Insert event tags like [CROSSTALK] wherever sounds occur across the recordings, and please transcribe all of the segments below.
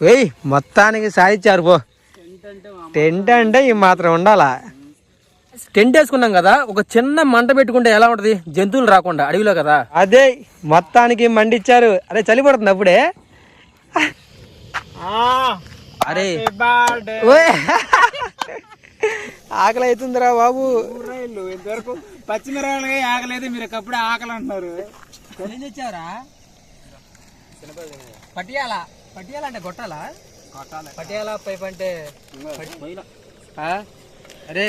వెయ్యి మొత్తానికి సాధించారు పో. టెంట్ అంటే ఈ మాత్రం ఉండాలా. టెంట్ వేసుకున్నాం కదా ఒక చిన్న మంట పెట్టుకుంటే ఎలా ఉంటది? జంతువులు రాకుండా అడవిలో కదా? అదే మొత్తానికి మండిచ్చారు. అరే చలి పడుతుంది అప్పుడే. అరే. ఓయ్. ఆకలి అవుతుందిరా బాబు ఇంతవరకు పచ్చిమిరపకాయలు ఆకలేదు మీరు ఒకప్పుడు ఆకలి అంటున్నారు ఏం పటియాలా పటియాలా అంటే పైప్? అరే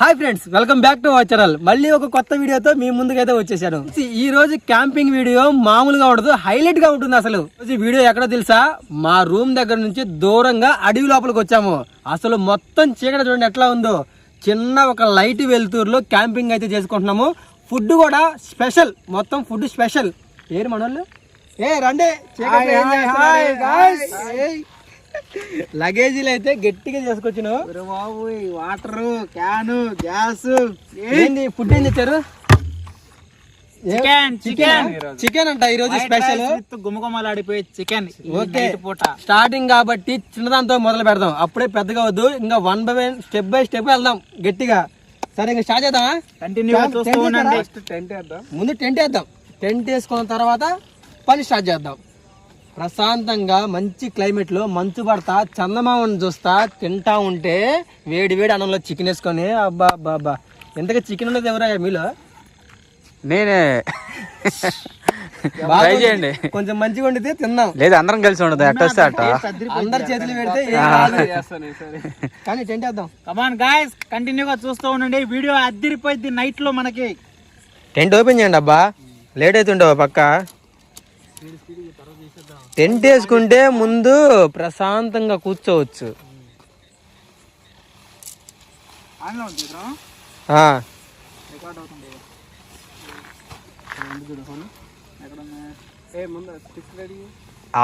hi friends welcome back to our channel మళ్ళీ ఒక కొత్త వీడియోతో మీ ముందుకైతే వచ్చేసాను. ఈ రోజు క్యాంపింగ్ వీడియో మామూలుగా ఉండదు హైలైట్గా ఉంటుంది అసలు. ఈ వీడియో ఎక్కడో తెలుసా? మా రూమ్ దగ్గర నుంచి దూరంగా అడవి లోపలికి వచ్చాము. అసలు మొత్తం చీకటి చూడండి ఎట్లా ఉందో. చిన్న ఒక లైట్ వెలుతురులో క్యాంపింగ్ అయితే చేసుకుంటున్నాము. ఫుడ్ కూడా స్పెషల్ మొత్తం ఫుడ్ స్పెషల్. ఏరు మనోళ్ళు? ఏ రండి. లగేజీలు అయితే గట్టిగా చేసుకొచ్చిన బాబు వాటర్ క్యాను గ్యాస్. ఏంది ఫుడ్ ఏం తెచ్చారు? Chicken chicken? చికెన్. అంట ఈ రోజు స్పెషల్ గుమగుమలాడిపోయే చికెన్. ఓకే. పూట. స్టార్టింగ్ కాబట్టి చిన్నదాంతో మొదలు పెడదాం. అప్పుడే పెద్దగా వద్దు. ఇంకా one by one step by step వెళ్దాం. గట్టిగా. సరే ఇంకా స్టార్ట్ చేద్దామా? కంటిన్యూ ముందు టెంట్ వేద్దాం. టెంట్ వేసుకున్న తర్వాత పని స్టార్ట్ చేద్దాం. ప్రశాంతంగా మంచి క్లైమేట్లో మంచు పడతా చందమామను చూస్తా తింటా ఉంటే వేడి వేడి అన్నంలో చికెన్ వేసుకొని అబ్బా అబ్బా అబ్బా. ఎంతగా చికెన్ ఉండదు ఎవరా మీలో? నేనే. బాగా ట్రై చేయండి. కొంచెం మంచిగా వండితే తిందాం లేదు అందరం కలిసి ఉండదు అట్ట వస్తే అట్ట? అందరి చేతులు పెడితే. కానీ టెంట్ వేద్దాం. కమాన్ గాయస్ కంటిన్యూగా చూస్తూ ఉండండి. వీడియో అద్దరిపోయింది నైట్లో మనకి. టెంట్ ఓపెన్ చేయండి అబ్బా. లేట్ అవుతుండవు పక్క. టెంట్ వేసుకుంటే ముందు ప్రశాంతంగా కూర్చోవచ్చు.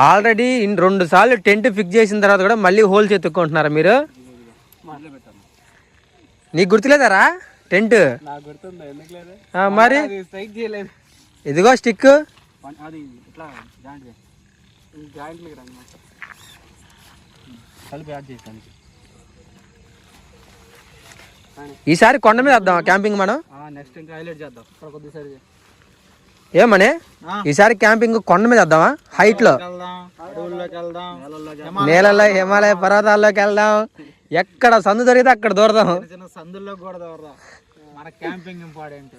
ఆల్రెడీ రెండు సార్లు టెంట్ ఫిక్స్ చేసిన తర్వాత కూడా మళ్ళీ హోల్స్ ఎత్తుక్కుంటున్నారా మీరు? నీకు గుర్తులేదారా టెంట్? మరి? ఇదిగో స్టిక్ అది ఇట్లా జాయింట్ జాయింట్లకి రండి కలిపి యాడ్ చేసాను ఈసారి కొండ మీద వద్దాం క్యాంపింగ్ మనం? నెక్స్ట్ ఇంకా హైలైట్ చేద్దాం. ఇక్కడ కొద్దిసారి ఏమని ఈసారి క్యాంపింగ్ కొండ మీద వద్దామా? హైట్లో. వెళ్దాం అడవుల్లోకి వెళ్దాం. నేలల్లో హిమాలయ పర్వతాల్లోకి వెళ్దాం. ఎక్కడ సందు దొరికితే అక్కడ దూరదాం. సందుల్లో కూడా దూరదాం. మన క్యాంపింగ్ ఇంపార్టెంట్.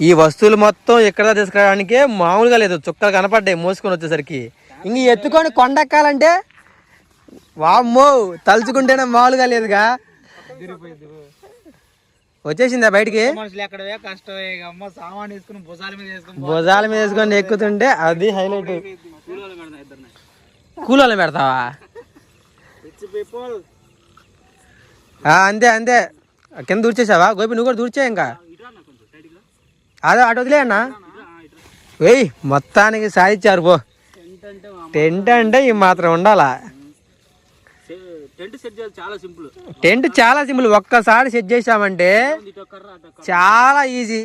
ఈ వస్తువులు మొత్తం ఇక్కడ తీసుకురావడానికే మామూలుగా లేదు. చుక్కలు కనపడ్డాయి మోసుకొని వచ్చేసరికి. ఇంక ఎత్తుకొని కొండ ఎక్కాలంటే వామ్మో తలుచుకుంటేనే మామూలుగా లేదుగా. వచ్చేసిందా బయటికి? భుజాల మీద వేసుకుని ఎక్కుతుంటే అది హైలైట్ కూలోళ్ళు పెడతావా? అంతే అంతే. కింద దూర్చేసావా? గోపి నువ్వు కూడా దూర్చే ఇంకా. అదే అటు వదిలే అన్న. వెయ్యి మొత్తానికి సాధించారు పో. టెంట్ అంటే ఈ మాత్రం ఉండాలా? టెంట్ చాలా సింపుల్. టెంట్ చాలా సింపుల్. ఒక్కసారి సెట్ చేసామంటే చాలా ఈజీ.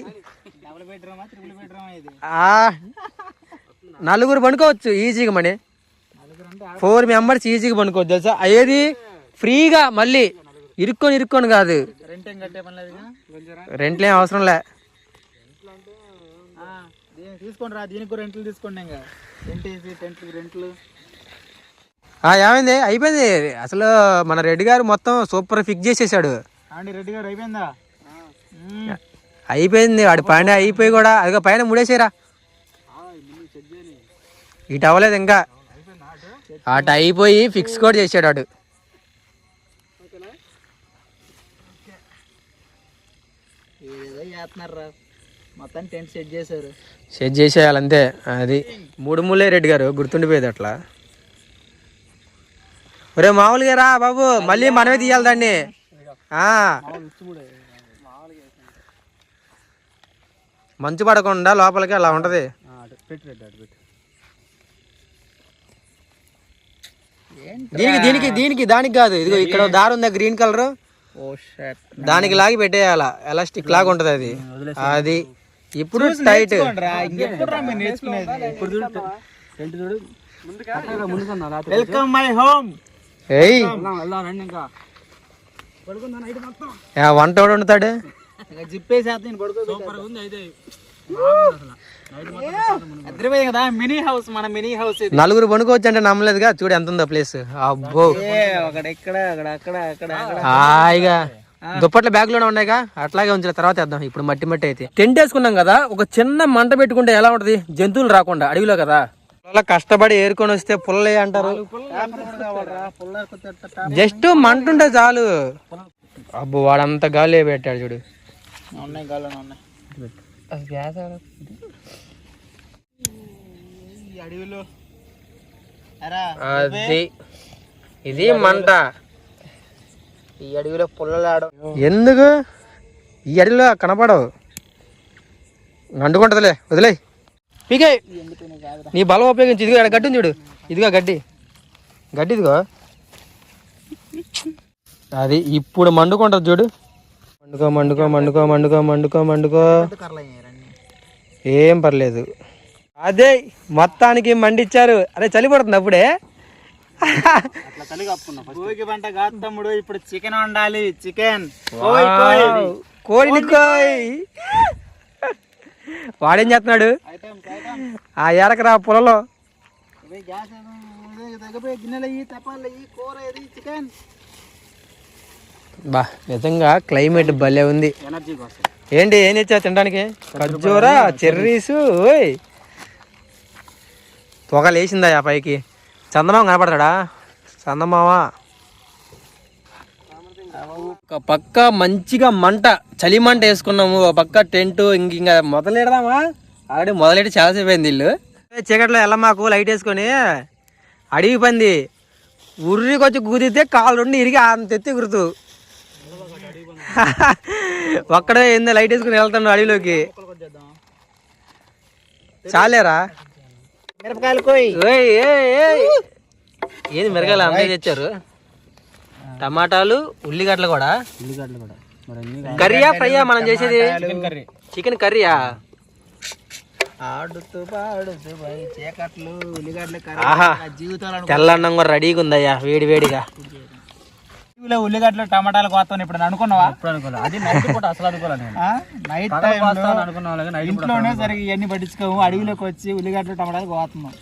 డబుల్ బెడ్రూమా త్రిబుల్ బెడ్రూమా ఇది ఆ, నలుగురు పనుకోవచ్చు ఈజీగా మని ఫోర్ మెంబర్స్ ఈజీగా పనుకోవచ్చు తెలుసా? అయ్యేది ఫ్రీగా మళ్ళీ. ఇరుక్కొని ఇరుక్కొని కాదు. రెంట్లేం అవసరం లే. తీసుకోండి రా దీనికి రెంట్లు తీసుకోండి ఇంకా. రెంట్ వేసి టెంట్లు రెంట్లు ఏమైంది? అయిపోయింది. అసలు మన రెడ్డి గారు మొత్తం సూపర్ ఫిక్స్ చేసేసాడు. అండి రెడ్డి గారు అయిపోయిందా. అయిపోయింది. వాడి పైన అయిపోయి కూడా అదిగో పైన ముడేసేరా ఇటు అవ్వలేదు ఇంకా. అటు అయిపోయి ఫిక్స్ కూడా చేసాడు వాడు. ఏదో చేస్తున్నారు రా మొత్తం టెంట్ సెట్ చేశారు. సెట్ చేసేయాలి అంతే అది మూడు మూలే రెడ్డి గారు గుర్తుండిపోయేది అట్లా. ఒరే మామూలుగా రా బాబు మళ్ళీ మనమే తీయాలి దాన్ని. ఆ. మంచు పడకుండా లోపలికి అలా ఉంటది. దీనికి దీనికి దీనికి దానికి కాదు. ఇదిగో ఇక్కడ దారి ఉందా గ్రీన్ కలర్? ఓ షట్. దానికి లాగి పెట్టేయాల. ఎలాస్టిక్ లాగా ఉంటది అది అది ఇప్పుడు టైట్ వెల్కమ్ మై హోమ్. ఏయ్. వంట ఎవడు వండుతాడు? ఇంకా జిప్పేసేస్తే నేను పడుకో సూపర్ ఉంది అయితే. అద్దరిపోయింది కదా మినీ హౌస్ మన మినీ హౌస్ ఇది. నలుగురు పనుకోవచ్చు అంటే నమ్మలేదుగా చూడు ఎంత ఉందో ప్లేస్ అబ్బో. ఏ, ఒకడు ఇక్కడ అక్కడ అక్కడ అక్కడ అక్కడ. హాయిగా. దుప్పట్ల బ్యాగ్లోనే ఉన్నాయిగా? అట్లాగే ఉంచిన తర్వాత వేద్దాం. ఇప్పుడు మట్టి మట్టి అయితే. టెంట్ వేసుకున్నాం కదా ఒక చిన్న మంట పెట్టుకుంటే ఎలా ఉంటది? జంతువులు రాకుండా అడవిలో కదా. అలా కష్టపడి ఏరుకొని వస్తే పుల్లలే అంటారు. జస్ట్ మంట ఉంటే చాలు. అబ్బో వాడంతా గాలి పెట్టాడు చూడు. అడవిలో. అది ఇది మంట. ఈ అడవిలో పుల్లలాడు ఎందుకు? ఈ అడవిలో కనపడవు. అంటుకుంటదిలే వదిలే. పీకే. నీ బలం ఉపయోగించి ఇదిగో గడ్డి చూడు. ఇదిగో గడ్డి. గడ్డి ఇదిగో. అది ఇప్పుడు మండుకుంటది చూడు. మండుకో మండుకో మండుకో మండుకో మండుకో మండుకో. ఏం పర్లేదు. అదే మొత్తానికి మండిచ్చారు. అరే చలి పడుతుంది అప్పుడే. భోగి పంట కాదు తమ్ముడు ఇప్పుడు చికెన్ వండాలి చికెన్. కోడిని కోయ్. వాడేం చేస్తున్నాడు? ఆ ఏరకరా పొలలో. బా నిజంగా క్లైమేట్ భలే ఉంది. ఎనర్జీ కోసం. ఏంటి ఏం తెచ్చావు తినడానికి? ఖర్జూరా చెర్రీసు ఓయ్. పొగ లేచిందా ఆ పైకి? చందమామ కనపడతాడా? చందమామ. ఒక పక్క మంచిగా మంట చలి మంట వేసుకున్నాము ఒక పక్క టెంట్ ఇంక ఇంకా మొదలెడదామా? ఆల్రెడీ మొదలెట్టి చాలాసేపు అయింది ఇల్లు. చీకట్లో వెళ్ళమాకు లైట్ వేసుకొని అడిగి పంది. ఉర్రికొచ్చి కుదిరితే కాలు రెండు ఇరిగి అంత ఎత్తి గుర్తు. ఒక్కడే ఏందో లైట్ వేసుకుని వెళ్తాడు అడవిలోకి. చాలేరా? మిరపకాయలు కోయి. ఏయ్, ఏయ్, ఏయ్. ఏది మిరగాయలు అంతే తెచ్చారు? టమాటాలు ఉల్లిగడ్డలు కూడా? ఉల్లిగడ్డలు కూడా. కర్రీయా ఫ్రైయా మనం చేసేది? కర్రీ. చికెన్ కర్రీయా? ఆడుతూ పాడుతూ పోయి చీకట్లు ఉల్లిగడ్డలు ఆహా కర్రీ జీవితాలు తెల్లన్నం కూడా రెడీగా ఉందయ్యా వేడి వేడిగా. అడవిలో ఉల్లిగడ్డలు టమాటాలు కోస్తాను ఇప్పుడు అనుకున్నావా? ఎప్పుడు అనుకోలే. అది నైట్ పూట అసలు అనుకోలే నేను. నైట్ పూట ఇంట్లోనే సరిగ్గా ఇవన్నీ పట్టించుకోము. అడవిలోకి వచ్చి ఉల్లిగడ్డలు టమాటాలు కోస్తున్నాం.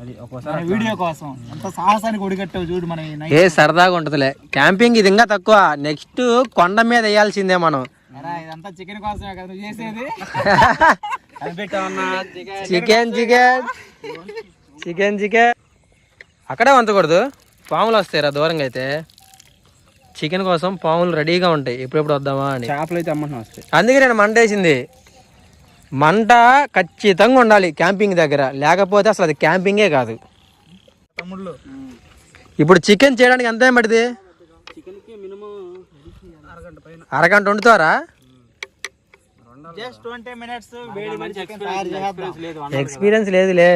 అది ఒక్కోసారి మన వీడియో కోసం. ఎంత సాహసానికి ఒడిగట్టావు చూడు మనం ఏ సరదాగా ఉంటదిలే. క్యాంపింగ్ ఇది ఇంకా తక్కువ. నెక్స్ట్ కొండ మీద వేయాల్సిందే మనం. ఇదంతా చికెన్ కోసమే కదా నువ్వు చేసేది? చికెన్. Chicken chicken. చికెన్ అక్కడే వంచకూడదు పాములు వస్తాయిరా దూరంగా అయితే. చికెన్ కోసం పాములు రెడీగా ఉంటాయి. ఎప్పుడెప్పుడు వద్దామా అని. చేపలు అయితే అమ్మంటున్నా వస్తాయి అందుకే నేను మంట వేసింది. మంట ఖచ్చితంగా ఉండాలి క్యాంపింగ్ దగ్గర. లేకపోతే అసలు అది క్యాంపింగే కాదు. తమ్ముళ్ళు. ఇప్పుడు చికెన్ చేయడానికి ఎంత టైం పడుతుంది? చికెన్కి మినిమం అరగంట పైన. అరగంట వండుతారా? ఎక్స్పీరియన్స్ లేదులే.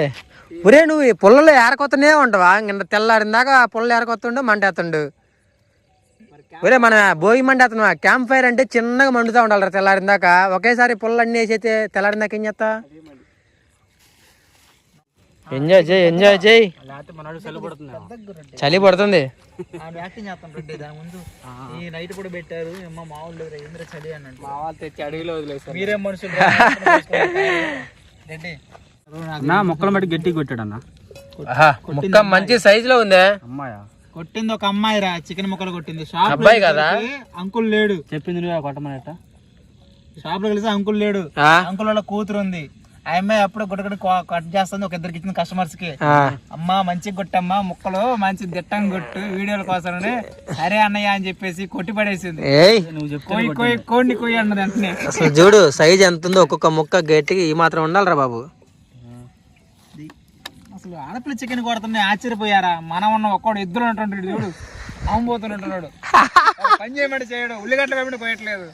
ఒరే నువ్వు ఈ పుల్లలో ఏరకొత్తనే ఉంటావా? నిన్న తెల్లారిందాక పుల్ల ఏరకొత్తుండు మంట ఎత్తుండు ఒరే మన భోగి మంట ఎత్తను క్యాంప్ ఫైర్ అంటే చిన్నగా మండుతా ఉండాలి తెల్లారిందాక ఒకేసారి పుల్ల అన్ని వేసైతే తెల్లారిందాక ఏం చేస్తా? ఎంజాయ్ చేయి ఎంజాయ్ చేయి. చలి పడుతుంది. చలి పడుతుంది ఆమె యాక్టింగ్ చేస్తాం రెడ్డి దాని ముందు. ఈ నైట్ కూడా పెట్టారు. అమ్మ మామూలు ఇంద్ర చలి అన్నట్టు. మా వాళ్ళు తెచ్చి అడవిలో వదిలేసారు మీరేం మనుషులు రెడ్డి. నా మొక్కలు బట్టి గట్టిగా కొట్టాడు అన్న. ముక్క మంచి సైజ్లో ఉందే. అమ్మాయా? కొట్టింది ఒక అమ్మాయి రా చికెన్ ముక్కలు కొట్టింది. షాప్ అబ్బాయి కదా? అంకుల్ లేడు. చెప్పింది నువ్వే కొట్టమనేట? షాప్లో కలిసి అంకుల్ లేడు. అంకుల్ వాళ్ళ కూతురు ఉంది. ఆ అమ్మాయి అప్పుడు గుడ్డగడ్డ కట్ చేస్తుంది ఒక ఇద్దరికి ఇచ్చింది కస్టమర్స్కి. అమ్మా మంచిగా కొట్టమ్మా ముక్కలు మంచి దిట్టంగా కొట్టు వీడియోల కోసం సరే అన్నయ్య అని చెప్పేసి కొట్టి పడేసింది. ఏయ్. నువ్వు చెప్తే కోయి కోయి కోడిని కోయి అన్నది అసలు చూడు సైజ్ ఎంత ఉందో ఒక్కొక్క ముక్క గట్టిగా ఈ మాత్రం ఉండాలిరా బాబు. అసలు ఆడపిల్ల చికెన్ కొడుతున్నాయి ఆశ్చర్యపోయారా? మనం ఉన్న ఒక్కడు ఇద్దరు ఉంటుంటాడు చూడు అమ్మబోతుంటున్నాడు పని చేయమంటే చేయడు ఉల్లిగడ్డలు కాబట్టి కోయట్లేదు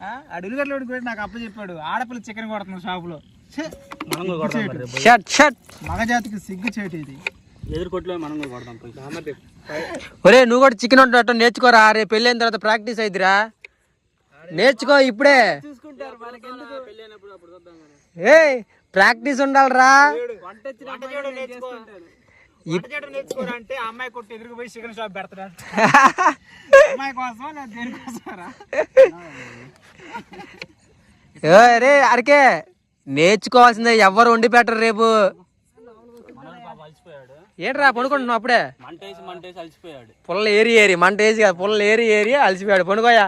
ఆ, ఆడు ఉల్లిగడ్డలు కాబట్టి కోయట్లేదు నాకు అప్ప చెప్పాడు ఆడపిల్ల చికెన్ కొడుతున్నాడు షాపులో. మగజాతికి సిగ్గు చేటు ఇది. ఒరే నువ్వు కూడా చికెన్ వండటం నేర్చుకోరా రేపు పెళ్ళైన తర్వాత ప్రాక్టీస్ అయిద్దిరా. నేర్చుకో ఇప్పుడే. ఏ ప్రాక్టీస్ ఉండాలిరా. వంట వచ్చిన వంట చేయడం నేర్చుకో. వంట చేయడం నేర్చుకోరా అంటే ఆ అమ్మాయి కొట్టి ఎదురుకు పోయి చికెన్ షాప్ పెడతాడు [LAUGHS] అమ్మాయి కోసం లేదా దేనికోసమరా ఏ, రే అరకే నేర్చుకోవాల్సిందే ఎవ్వరు వండి పెట్టరు రేపు. ఏంట్రా పడుకుంటున్నావు అప్పుడే? మంటేసి మంటేసి అలసిపోయాడు. పుల్ల ఏరి ఏరి మంట వేసి కాదు పుల్ల ఏరి ఏరి అలసిపోయాడు. పండుకోయా?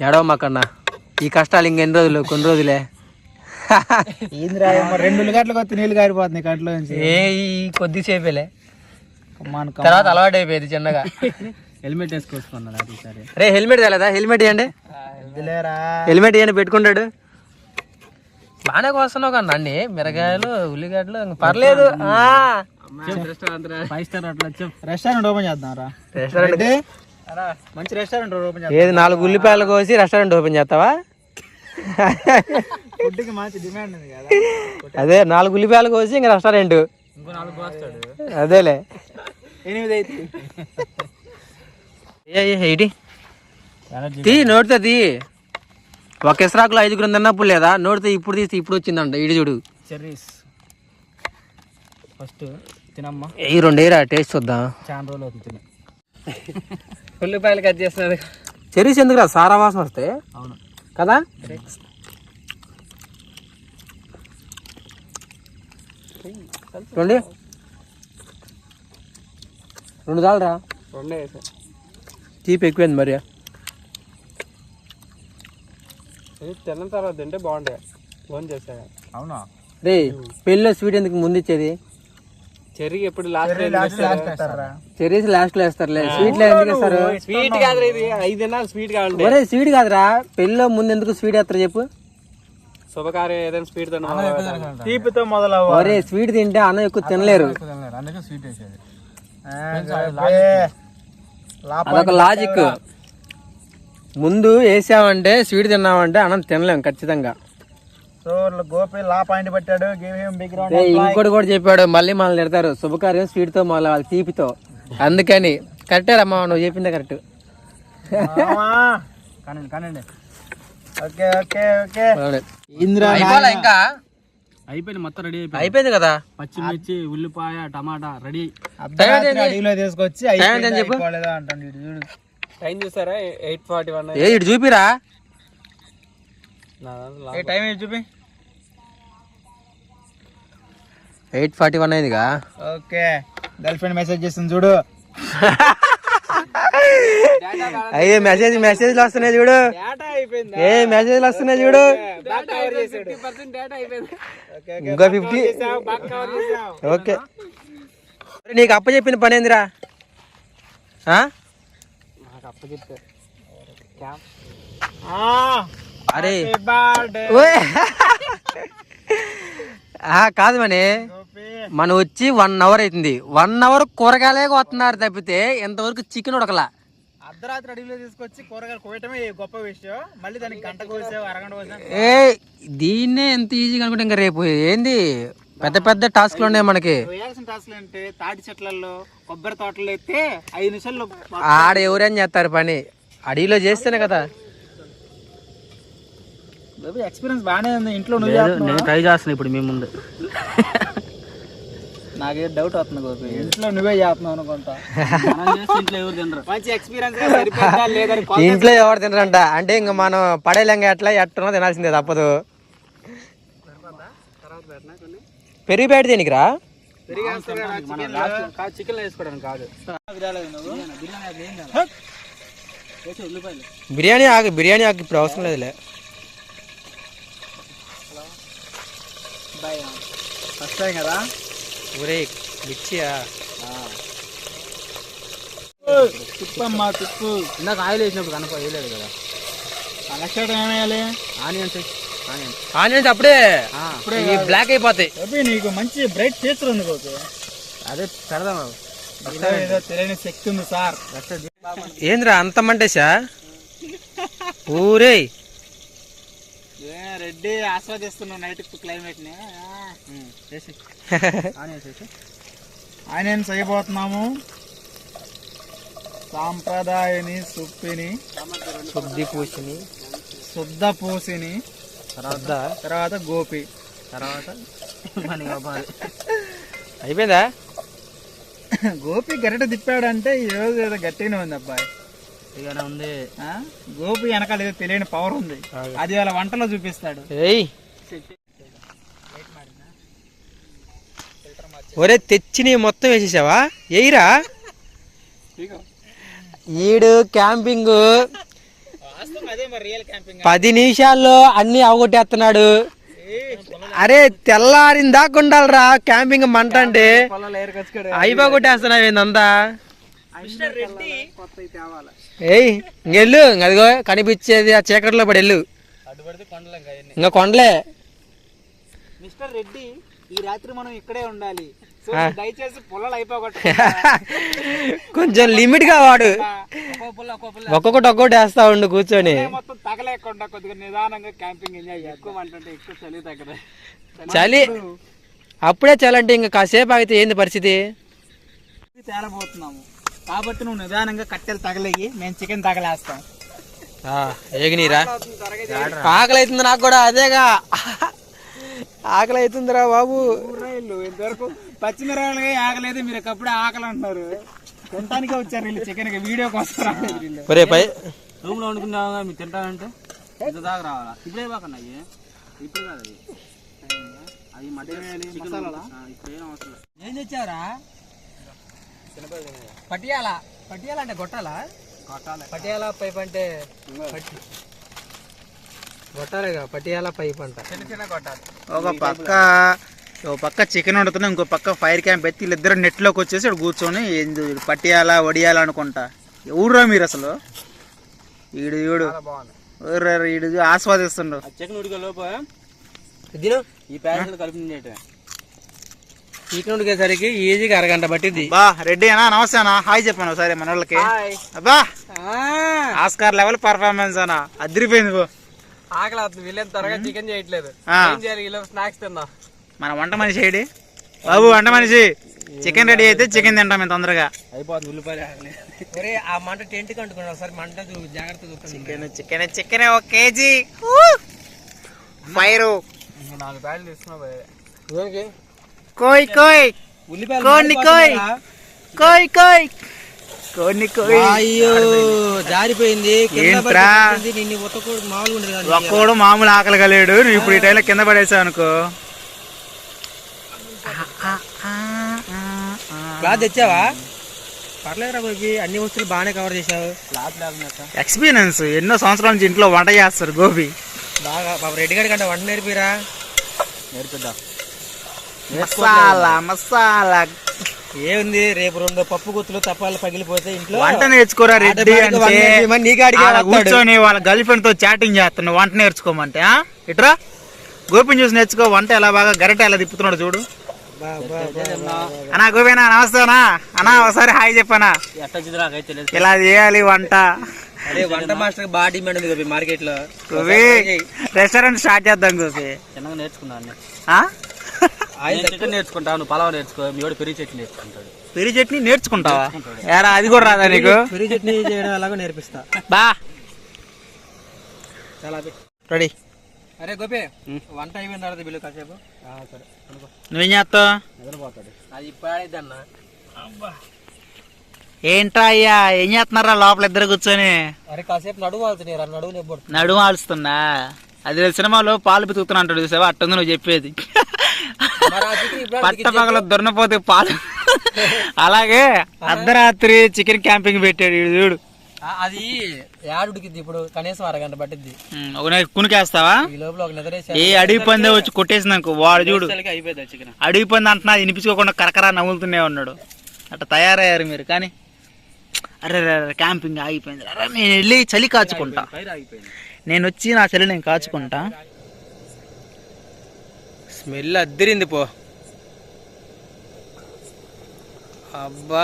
ఎడవ మాకన్నా ఈ కష్టాలు ఇంకెన్ని రోజులు? కొన్ని రోజులే. ఏందిరా రెండు గంటలకు వచ్చి నీళ్ళు కారిపోతుంది కంట్లో నుంచి. ఏ ఈ కొద్దిసేపేలే. మన తర్వాత అలవాటు అయిపోయింది చిన్నగా. హెల్మెట్ వేసుకొచ్చుకున్నాడు అది సరే రే హెల్మెట్ తేలేదా? హెల్మెట్ ఇవ్వండి హెల్మెట్ ఇవ్వండి పెట్టుకుంటాడు. బాగానే కోస్తున్నావు కన్నా అన్ని. మిరగాయలు ఉల్లిగడ్డలు ఇంక పర్లేదు. ఆ. ఫైవ్ స్టార్ అట్లా చెప్పు. రెస్టారెంట్ ఓపెన్ చేద్దాం రా. రెస్టారెంట్ మంచి రెస్టారెంట్ ఓపెన్ ఏది నాలుగు ఉల్లిపాయలు కోసి రెస్టారెంట్ ఓపెన్ చేస్తావా? ఫుడ్కి మంచి డిమాండ్ ఉంది కదా. అదే నాలుగు ఉల్లిపాయలు కోసి ఇంకా రెస్టారెంట్ ఇంకో నాలుగు వస్తాడు అదేలే. ఎనిమిది అయితే. ఏంటి తీ నోటితో తీ. ఒక ఇసరాకులో ఐదుగురు తిన్నప్పుడు లేదా? నోటితో ఇప్పుడు తీసి ఇప్పుడు వచ్చిందంట ఇడి చూడు. చెర్రీస్. ఫస్ట్ తినమ్మా. ఈ రెండు ఏరా టేస్ట్ చూద్దాం. చాలా రోజులు అవుతుంది ఉల్లిపాయలు కట్ చేస్తున్నది చెరీస్ ఎందుకురా? సారా వాసన వస్తే. అవును. కదా? రెండు. రెండు చాలరా. రెండే తీపి ఎక్కువైంది మరి. తిన్న తర్వాత తింటే బాగుంటాయి. ఫోన్ చేశాను అవునా? రే పెళ్ళిలో స్వీట్ ఎందుకు ముందు ఇచ్చేది? చెర్రీ ఎప్పుడు లాస్ట్ చెరీస్ లాస్ట్లో వేస్తారులే. స్వీట్లో ఎందుకు ఇస్తారు స్వీట్ కాదు ఇది. ఐదు స్వీట్ కావాలంటే ఒరే స్వీట్ కాదురా. పెళ్ళిలో ముందు ఎందుకు స్వీట్ వేస్తారు చెప్పు? శుభకార్యం ఏదైనా స్వీట్ తీపితో మొదలవ్వ ఒరే స్వీట్ తింటే అన్నం ఎక్కువ తినలేరు. అందుకే స్వీట్ వేసేది. అదొక లాజిక్ ముందు వేసామంటే స్వీట్ తిన్నామంటే అన్నం తినలేం ఖచ్చితంగా. సో గోపి లా పాయింట్ పెట్టాడు గివ్ హిమ్ బిగ్ రౌండ్ రే, ఇంకోటి కూడా చెప్పాడు మళ్ళీ మనల్ని తిడతారు. శుభకార్యం స్వీట్తో మళ్ళీ వాళ్ళ తీపితో. అందుకని కరెక్టే రమ్మా నువ్వు చెప్పిందే కరెక్ట్. కానండి కానండి. Okay okay okay. ఇంద్రా అయిపోలే ఇంకా? అయిపోయింది మొత్తం రెడీ అయిపోయింది. అయిపోయింది కదా? పచ్చిమిర్చి ఉల్లిపాయ టమాటా రెడీ తీసుకొచ్చి టైం చూసారా? ఎయిట్ ఫార్టీ వన్ ఏ ఇటు చూపిరా? ఏ టైం ఏంటి చూపి. ఎయిట్ ఫార్టీ వన్ అయిందిగా? ఓకే. గర్ల్ ఫ్రెండ్ మెసేజ్ చేస్తుంది చూడు. అయ్యే మెసేజ్ మెసేజ్లు వస్తున్నాయి చూడు. అయిపోయింది? ఏ మెసేజ్లు వస్తున్నాయి చూడు. ఇంకా ఫిఫ్టీ ఓకే. నీకు అప్ప చెప్పిన పని ఏందిరా? ఆ? నాకు అప్ప చెప్తే అరే. కాదు మని మనం వచ్చి వన్ అవర్ అవుతుంది. వన్ అవర్ కూరగాయలే వస్తున్నారు తప్పితే ఇంతవరకు చికెన్ ఉడకలా. అర్ధరాత్రి అడవిలో తీసుకొచ్చి కూరగాయలు కోయటమే గొప్ప విషయం. మళ్ళీ దానికి గంట కోసావు అరగంట కోసావు? ఏ దీన్నే ఎంత ఈజీగా అనుకుంటే ఇంకా రేపు ఏంది? పెద్ద పెద్ద టాస్క్లు ఉన్నాయి మనకి. వేయాల్సిన టాస్క్లు అంటే తాటి చెట్లలో కొబ్బరి తోటలు ఎత్తే ఐదు నిమిషాల్లో ఆడ ఎవరైనా చేస్తారు పని? అడవిలో చేస్తేనే కదా. ఎక్స్పీరియన్స్ బాగానే ఉంది. ఇంట్లో నువ్వు చేస్తున్నావా? ట్రై చేస్తాను ఇప్పుడు మీ ముందు. నాకే డౌట్ వస్తుంది గోపి. ఇంట్లో నువ్వే చేస్తున్నావు అనుకుంటా. ఇంట్లో ఎవరు తినరు. మంచి ఎక్స్పీరియన్స్ ఇంట్లో ఎవరు తినరంట? అంటే ఇంకా మనం పడేలంగా ఎట్లా ఎట్టున్నా తినాల్సిందే తప్పదు. పెరిగి బయట దేనికిరా చికెన్ వేసుకోవడానికి కాదు బిర్యానీ ఆగు బిర్యానీ ఆగు ఇప్పుడు అవసరం లేదులే. ఫస్ట్ టైం కదా? ఒరే మిర్చియా? తిప్పమ్మా తిప్పు. ఇందాక ఆయిల్ వేసినప్పుడు కనప వేయలేదు కదా. నెక్స్ట్ టైం ఏమేయాలి? ఆనియన్స్. ఆనియన్స్. ఆనియన్స్ అప్పుడే ఇవి బ్లాక్ అయిపోతాయి. గోపి నీకు మంచి బ్రైట్ ఫ్యూచర్ ఉంది గోపి అదే పెడదాం ఏదో తెలియని శక్తి ఉంది సార్. ఏంద్రా అంత మంటేసా ఊరే రెడ్డి ఆస్వాదిస్తున్నావు నైట్ క్లైమేట్ని. [LAUGHS] ఆనియన్స్ అయిపోతున్నాము. సాంప్రదాయని సుప్పిని శుద్ధి పూసిని. శుద్ధ పూసిని. శ్రద్ధ తర్వాత గోపి. తర్వాత? అయిపోయిందా? గోపి గరిట తిప్పాడంటే ఈ రోజు ఏదో గట్టిగానే ఉంది అబ్బాయి. ఇక ఉంది? గోపి వెనకాల ఏదో తెలియని పవర్ ఉంది. అది. వాళ్ళ వంటలో చూపిస్తాడు. ఒరే తెచ్చి మొత్తం వేసేసావా? ఎయిరా ఈడు క్యాంపింగ్. పది నిమిషాల్లో అన్ని అవగొట్టేస్తున్నాడు. అరే తెల్లారిన దాకా ఉండాలిరా క్యాంపింగ్ మంట అంటే. అయిపోగొట్టేస్తున్నావు ఏందంతా రెడ్డి కొత్త తేవాలి ఏయ్ ఇంకెళ్ళు. ఇంక అదిగో కనిపించేది ఆ చీకట్లో పడి వెళ్ళు. ఇంకా కొండలే. మిస్టర్ రెడ్డి ఈ రాత్రి మనం ఇక్కడే ఉండాలి. దయచేసి పొలాలు అయిపోగొట్టు. [LAUGHS] కొంచెం లిమిట్గా వాడు ఒక్కో పుల్ల ఒక్కో పుల్ల. ఒక్కొక్కటి ఒక్కొక్కటి వేస్తా ఉండు కూర్చొని. మొత్తం తగలేకుండా కొద్దిగా నిదానంగా క్యాంపింగ్ ఎంజాయ్ ఎక్కువ అంటే ఎక్కువ చలి తగ్గదు. చలి అప్పుడే చాలంటే ఇంకా కాసేపు ఆగితే ఏంది పరిస్థితి? తేలబోతున్నాము కాబట్టి నువ్వు నిదానంగా కట్టెలు తగలేయి మేము చికెన్ తగలేస్తాం. ఆ, ఏగినీరా? ఆకలి అవుతుంది నాకు కూడా అదేగా. ఆకలి అవుతుందిరా బాబు ఇంతవరకు పచ్చిమిరపకాయలుగా ఆగలేదు మీరు ఒకప్పుడు ఆకలి అంటున్నారు. తినటానికే వచ్చారు వీళ్ళు చికెన్ వీడియో కోసం రూమ్లో వండుకున్నావుగా మీరు తింటానంటే? ఇంత దాకా రావాలా? ఇప్పుడే అయ్యి? ఇప్పుడు కాదు అవి మటన్ లేదు. ఏం తెచ్చావురా? పటియాలా పటియాలా అంటే గొట్టాలా? పటియాలా పైప్ అంటే గొట్టాలేగా పటియాలా పైప్ అంట. చిన్న చిన్న కొట్టాలి ఒక పక్క ఒక పక్క చికెన్ వండుతున్నా ఇంకో పక్క ఫైర్ క్యాంప్ ఎత్తి వీళ్ళిద్దరు నెట్లోకి వచ్చేసి ఇక్కడ కూర్చొని పట్టియాలా వడియాలా అనుకుంటా. ఎవరురా మీరు అసలు? ఈడు ఈడు. ఊర్రా ఈడు ఆస్వాదిస్తుండ్రు చికెన్ ఉడికే లోపు దిను ఈ ప్యాకెట్ కలిపి ఉడికేసరికి ఈజీగా అరగంట పట్టింది బా రెడ్డి అన్నా నమస్తే అన్నా. హాయ్ చెప్పాను సరే మన వాళ్ళకి. అబ్బా ఆస్కార్ లెవెల్ పర్ఫార్మెన్స్ అన్నా. అదిరిపోయింది బో ఆకలి అవుతుంది వీళ్ళేం త్వరగా చికెన్ చేయట్లేదు. ఆ. ఏం చేయాలి? ఇలా స్నాక్స్ తిందాం. మన వంట మనిషి ఏడి? బాబు వంట మనిషి. చికెన్ రెడీ అయితే చికెన్ తింటాం మేము తొందరగా. అయిపోతుంది ఉల్లిపాయలు ఆ మంట టెంట్ ఒకసారి మంట జాగ్రత్త చికెన్ చికెన్ చికెన్ ఒక కేజీ. ఫైర్. నాలుగు తీసుకున్నావు కోయ్ కోయ్. కోన్ని కోయ్ కోయ్. కోయ్ కోన్ని కోయ్ అయ్యో జారిపోయింది. కింద ఏంట్రా? నిన్ను ఉండదు ఒక్కోడు మామూలు ఆకలి కలేడు నువ్వు ఇప్పుడు ఈ టైంలో కింద పడేసావు అనుకో. క్లాత్ తెచ్చావా? పర్లేదురా గోపి. అన్ని వస్తువులు బాగానే కవర్ చేసావు క్లాత్ లేకుండా ఎక్స్పీరియన్స్ ఎన్నో సంవత్సరాల నుంచి ఇంట్లో వంట చేస్తారు గోపి. బాగా. పాప రెడ్డి గారి కంటే వంట నేర్పిరా? నేర్పిద్దాం. మసాలా మసాలా. ఏముంది? రేపు రెండు పప్పు గుత్తులు తప్పాలు పగిలిపోతే ఇంట్లో వంట నేర్చుకోరా రెడ్డి అంటే. కూర్చొని వాళ్ళ గర్ల్ ఫ్రెండ్తో చాటింగ్ చేస్తున్నావు వంట నేర్చుకోమంటే ఆ? ఇట్రా? గోపిని చూసి నేర్చుకో వంట ఎలా బాగా గరిట ఎలా తిప్పుతున్నాడు చూడు. అన్నా గోపినా నమస్తే అన్నా. అన్నా ఒకసారి హాయ్ చెప్పనా ఇలా చేయాలి వంట. అరే వంట మాస్టర్ బాగా డిమాండ్ ఉంది గోపి మార్కెట్లో. గోపి రెస్టారెంట్ స్టార్ట్ చేద్దాం గోపి. నేర్చుకున్నాను ఆ? ఆయన చికెన్ నేర్చుకుంటాను పలావ్ నేర్చుకో మీ వాడు పెరిగి చెట్టు నేర్చుకుంటాడు. పెరి చట్నీ నేర్చుకుంటావా? ఏరా అది కూడా రాదా నీకు? పెరుగు చట్నీ చేయడం ఎలాగో నేర్పిస్తా. బా. చాలా రెడీ. అరే గోపి వంట అయిపోయిన తర్వాత బిల్లు కాసేపు. సరే. నువ్వేం చేస్తావు నిద్రపోతాడు. అది ఇప్పుడు అన్న ఏంట్రా అయ్యా ఏం చేస్తున్నారా లోపల ఇద్దరు కూర్చొని? అరే కాసేపు నడువు వాళ్తుంది రా నడువు నెబ్బడు నడుము ఆలుస్తున్నా అది సినిమాలో పాలు పితుకుతున్నా అంటాడు చూసావా? అట్టుంది నువ్వు చెప్పేది మరి ఆ చికెన్ ఇప్పుడు పట్ట పగల దొరనపోతే పాలు. అలాగే అర్ధరాత్రి చికెన్ క్యాంపింగ్ పెట్టాడు చూడు. అది యాడ్ ఉడికిద్ది ఇప్పుడు కనీసం అరగంట పట్టిద్ది. ఒక కునికేస్తావా? ఈ లోపల ఒక నిద్ర ఏ అడవి పందే వచ్చి కొట్టేసింది అనుకో వాడు చూడు. అయిపోయింది చికెన్. అడవి పంది అంటున్నా వినిపించుకోకుండా కరకరా నవ్వులుతూనే ఉన్నాడు. అట్లా తయారయ్యారు మీరు కానీ అరే రే, రే, క్యాంపింగ్ ఆగిపోయింది. అరే నేను వెళ్ళి చలి కాచుకుంటా. నేను వచ్చి నా చలి నేను కాచుకుంటా. స్మెల్ అద్దరింది పో. అబ్బా.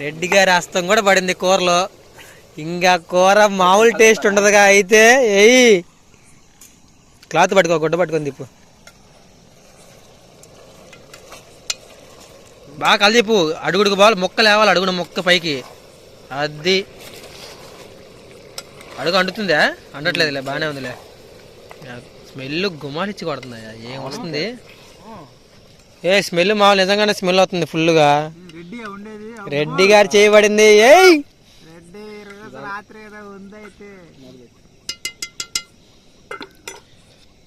రెడ్డి గారి హస్తం కూడా పడింది కూరలో. ఇంకా కూర మామూలు టేస్ట్ ఉండదుగా అయితే ఏయ్. క్లాత్ పట్టుకో గుడ్డ పట్టుకొని తిప్పు. బాగా కలిదిప్పు అడుగుడుకు బాగా మొక్క లేవాలి అడుగున మొక్క పైకి. అది. అడుగు అంటుతుందా? అంటట్లేదులే బాగానే ఉందిలే. స్మెల్ గుమాలిచ్చి కొడుతుందా ఏం వస్తుంది? ఏ స్మెల్ మామూలు నిజంగానే స్మెల్ అవుతుంది ఫుల్గా రెడ్డి ఉండేది. రెడ్డి గారు చేయబడింది. ఏయ్! రెడ్డి రోజు రాత్రి ఏదో ఉందైతే.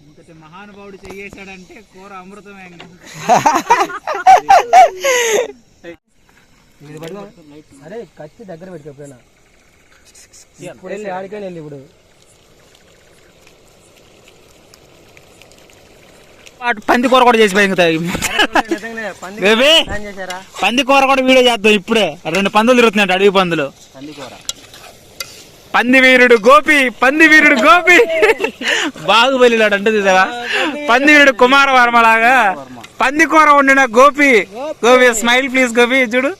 ఇంతటి మహానుభావుడు చెయ్యేశాడంటే కూర అమృతమే. అరే కత్తి దగ్గర పెట్టుకో ఎప్పుడైనా. ఇప్పుడు వెళ్ళి ఆడికైనా వెళ్ళి ఇప్పుడు. పంది కూర కూడా చేసి పెంగుతాయి బేబీ పంది కూర కూడా వీడియో చేద్దాం ఇప్పుడే. రెండు పందులు తిరుగుతున్నాయి అడవి పందులు. పంది వీరుడు గోపి పంది వీరుడు గోపి. బాగుబలిలాడు అంటే చూసావా? పంది వీరుడు కుమార వర్మ లాగా. పంది కూర వండిన గోపి. గోపి స్మైల్ ప్లీజ్ గోపి చూడు.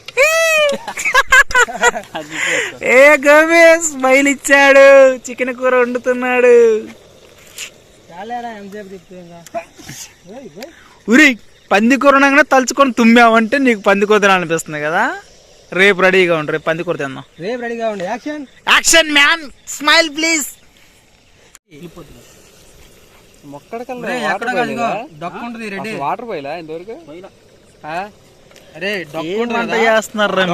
ఏ గోపి స్మైల్ ఇచ్చాడు. చికెన్ కూర వండుతున్నాడు. ఉరి పంది కూర అనగానే తలుచుకొని తుమ్మావంటే నీకు పంది కూర తినాలనిపిస్తుంది కదా? రేపు రెడీగా ఉండు రేపు పంది కూర తిందాం. రేపు రెడీగా ఉండి. Action? Action man. Smile please. ఎక్కడ కాదు డొక్క ఉంటుంది రెడీ. వాటర్ పోయిలా ఇంతవరకు? అరే చేస్తున్నారా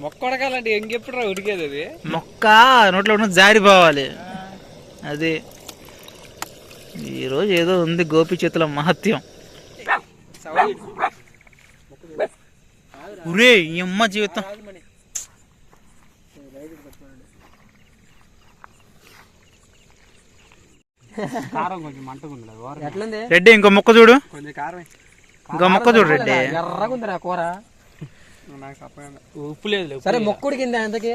మొక్క ఉడకాలంటే ఇంకెప్పుడు ఉడికేది అది? మొక్క నోట్లో ఉన్న జారిపోవాలి అది ఈరోజు ఏదో ఉంది గోపి చేతుల మహత్యం. ఉరే ఈ అమ్మ జీవితం. రెడ్డి ఇంకో మొక్క చూడు. ఇంకో మొక్క చూడు రెడ్డి. ఎర్రగా ఉంది నా కూర. ఉప్పు లేదు సరే మొక్కుడికి ఎంతకి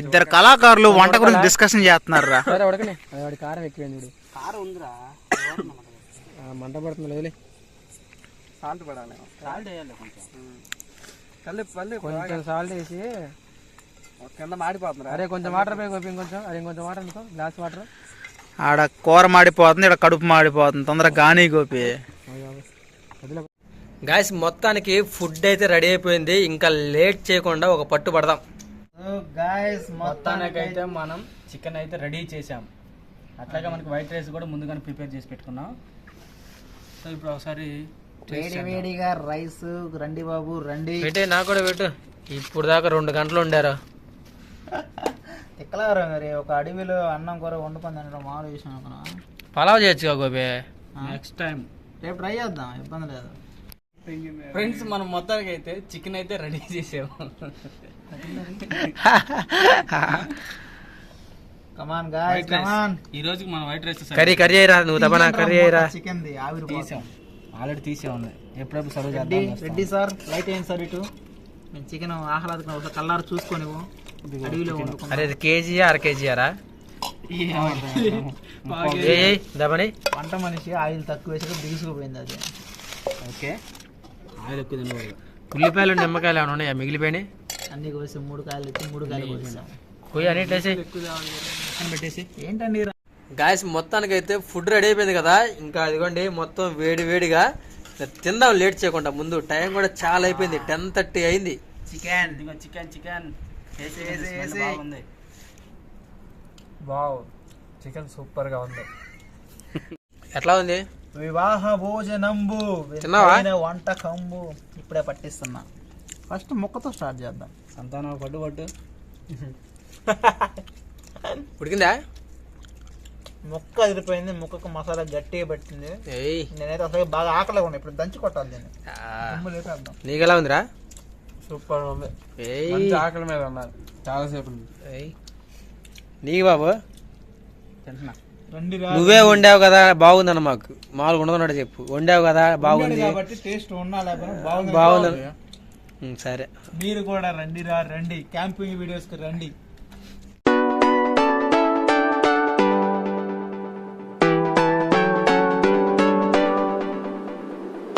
ఇద్దరు కళాకారులు వంట గురించి డిస్కషన్ చేస్తున్నారు రా [LAUGHS] సరే ఉడకనే అది వాడి కారం ఎక్కువైంది కారం ఉందిరా మంట పడుతుంది సాల్ట్ పడాలి. సాల్ట్ వేయాలి కొంచెం. కల్లి పల్లి కొంచెం సాల్ట్ వేసి కింద మాడిపోతుందిరా. అరే కొంచెం వాటర్ పోయి గోపి ఇంకొంచెం. అరే ఇంకొంచెం వాటర్ అనుకో గ్లాస్ వాటర్. ఆడ కూర మాడిపోతుంది ఇక్కడ కడుపు మాడిపోతుంది. తొందరగా గానీ గోపి. గాయస్ మొత్తానికి ఫుడ్ అయితే రెడీ అయిపోయింది. ఇంకా లేట్ చేయకుండా ఒక పట్టు పడదాం. గాయస్ మొత్తానికైతే మనం చికెన్ అయితే రెడీ చేసాం అట్లాగే మనకి వైట్ రైస్ కూడా ముందుగానే ప్రిపేర్ చేసి పెట్టుకున్నాం. సో ఇప్పుడు ఒకసారి వేడి వేడిగా రైస్ రండి బాబు రండి. పెట్టే నాకు కూడా పెట్టు. ఇప్పుడు దాకా రెండు గంటలు ఉండారు [LAUGHS] తిక్కలారా మరి ఒక అడవిలో అన్నం కూర వండుకొని తినడం మామూలు విషయం అనుకున్నా. పలావ్ చేయొచ్చుగా గోపి? నెక్స్ట్ టైం రేపు ట్రై చేద్దాం ఇబ్బంది లేదు. ఫ్రెండ్స్ మనం మొత్తానికి అయితే చికెన్ అయితే రెడీ చేసాము కమాన్ గాయస్ కమాన్ ఈ రోజుకి మనం వైట్ రైస్ కర్రీ కర్రీ అయ్యరా నువ్వు తప్పనా కర్రీ అయ్యరా చికెన్ ది ఆవిరి తీసాం. ఆల్రెడీ తీసే ఉంది. ఎప్పుడప్పుడు సర్వ్ రెడ్డి చేద్దాం రెడ్డి సార్ లైట్ ఏంటి సార్ ఇటు? మేము చికెన్ ఆహ్లాదకరం ఒకసారి కల్లారు చూసుకొని అడవిలో అరే ఇది కేజీ అర కేజీ అరా ఏ దబని? వంట మనిషి ఆయిల్ తక్కువ వేసి దిగుసుకుపోయింది అది. ఓకే. ఆయిల్ ఎక్కువ ఉల్లిపాయలు నిమ్మకాయలు ఏమైనా ఉన్నాయా? మిగిలిపోయినాయి అన్ని కోసి మూడు కాయలు ఎత్తి మూడు కాయలు కోసాం పెట్టేసి. ఏంటండి గాయస్ మొత్తానికి అయితే ఫుడ్ రెడీ అయిపోయింది కదా. ఇంకా అదిగోండి మొత్తం వేడి వేడిగా తిందాం లేట్ చేయకుండా. ముందు టైం కూడా చాలా అయిపోయింది టెన్ థర్టీ అయింది. చికెన్ ఇదిగో చికెన్ చికెన్. బాగుంది. వావ్ చికెన్ సూపర్గా ఉంది. ఎట్లా ఉంది? వివాహ భోజనంబు తిన్నావా? వంటకంబు. ఇప్పుడే పట్టిస్తున్నా. ఫస్ట్ ముక్కతో స్టార్ట్ చేద్దాం. సంతానం పట్టు పట్టు. [LAUGHS] ఉడికిందా? ముక్క అదిరిపోయింది ముక్కకు మసాలా గట్టిగా పట్టింది. ఏయ్. నేనైతే అసలు బాగా ఆకలిగా ఉన్నా ఇప్పుడు దంచి కొట్టాలి ఉమ్ము లేపేద్దాం నీకెలా ఉందిరా? సూపర్ ఉంది. మంచి ఆకలి మీద ఉన్నారు చాలా సేపు ఉంది. ఏయ్. నీకు బాబు? తింటున్నా. నువ్వే వండావు కదా బాగుందన్న మాకు. మామూలుగా ఉండదన్నాడు చెప్పు. వండావు కదా బాగుంది. కాబట్టి టేస్ట్ ఉన్నా లేకపోయినా బాగుంది. సరే. మీరు కూడా రండి రా రండి. క్యాంపింగ్ వీడియోస్కి రండి.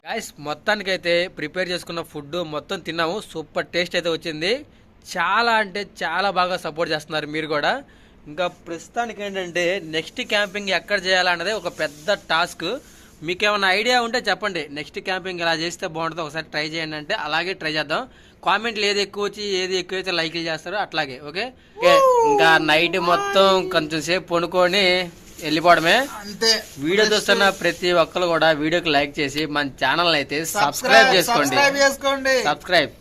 గైస్ మొత్తానికైతే ప్రిపేర్ చేసుకున్న ఫుడ్ మొత్తం తిన్నాము. సూపర్ టేస్ట్ అయితే వచ్చింది. చాలా అంటే చాలా బాగా సపోర్ట్ చేస్తున్నారు మీరు కూడా. ఇంకా ప్రస్తుతానికి ఏంటంటే నెక్స్ట్ క్యాంపింగ్ ఎక్కడ చేయాలన్నదే ఒక పెద్ద టాస్క్. మీకు ఏమైనా ఐడియా ఉంటే చెప్పండి. నెక్స్ట్ క్యాంపింగ్ ఇలా చేస్తే బాగుంటుందో ఒకసారి ట్రై చేయండి అంటే అలాగే ట్రై చేద్దాం. కామెంట్లు ఏది ఎక్కువ వచ్చి ఏది ఎక్కువ అయితే లైక్లు చేస్తారో అట్లాగే ఓకే? ఇంకా నైట్ మొత్తం కొంచెం సేపు పడుకొని వెళ్ళిపోవడమే. అంతే. వీడియో చూస్తున్న ప్రతి ఒక్కరు కూడా వీడియోకి లైక్ చేసి మన ఛానల్ అయితే సబ్స్క్రైబ్ చేసుకోండి. సబ్స్క్రైబ్ చేసుకోండి. సబ్స్క్రైబ్.